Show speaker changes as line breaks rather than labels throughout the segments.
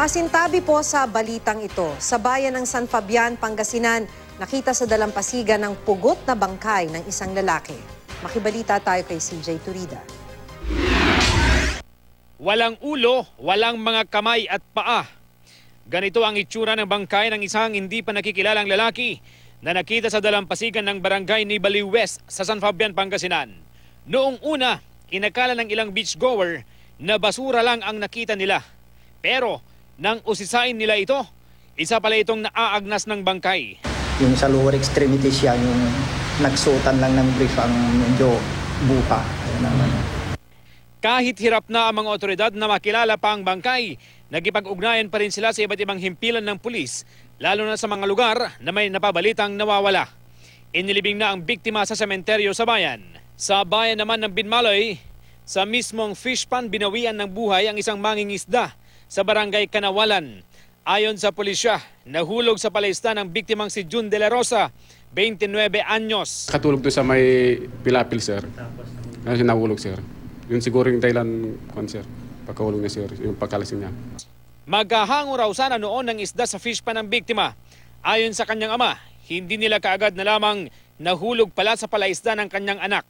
Pasintabi po sa balitang ito. Sa bayan ng San Fabian, Pangasinan, nakita sa dalampasigan ng pugot na bangkay ng isang lalaki. Makibalita tayo kay CJ Turida.
Walang ulo, walang mga kamay at paa. Ganito ang itsura ng bangkay ng isang hindi pa nakikilalang lalaki na nakita sa dalampasigan ng barangay ni Baliw West sa San Fabian, Pangasinan. Noong una, inakala ng ilang beachgoer na basura lang ang nakita nila. Pero nang usisain nila ito, isa pala itong naaagnas ng bangkay.
Yung sa lower extremity siya, yung nagsutan lang ng brief ang medyo buka. Ang ano.
Kahit hirap na ang mga otoridad na makilala pa ang bangkay, nagipag-ugnayan pa rin sila sa iba't ibang himpilan ng pulis, lalo na sa mga lugar na may napabalitang nawawala. Inilibing na ang biktima sa sementeryo sa bayan. Sa bayan naman ng Binmaloy, sa mismong fish pan binawian ng buhay ang isang mangingisda sa barangay Kanawalan. Ayon sa pulisya, nahulog sa palaistan ang biktimang si June De La Rosa, 29 anyos.
Katulog doon sa may pilapil, sir. Kasi nahulog, sir. Yun siguro yung dahilan, kwan, sir. Pagkahulog niya, sir. Yung pagkalasin niya.
Magkahango raw sana noon ng isda sa fish pan ng biktima. Ayon sa kanyang ama, hindi nila kaagad na lamang nahulog pala sa palaisda ng kanyang anak.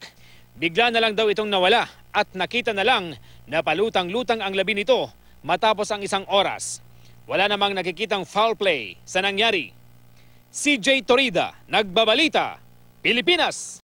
Bigla na lang daw itong nawala at nakita na lang na palutang-lutang ang labi nito matapos ang isang oras. Wala namang nakikitang foul play sa nangyari. CJ Torida, Nagbabalita, Pilipinas.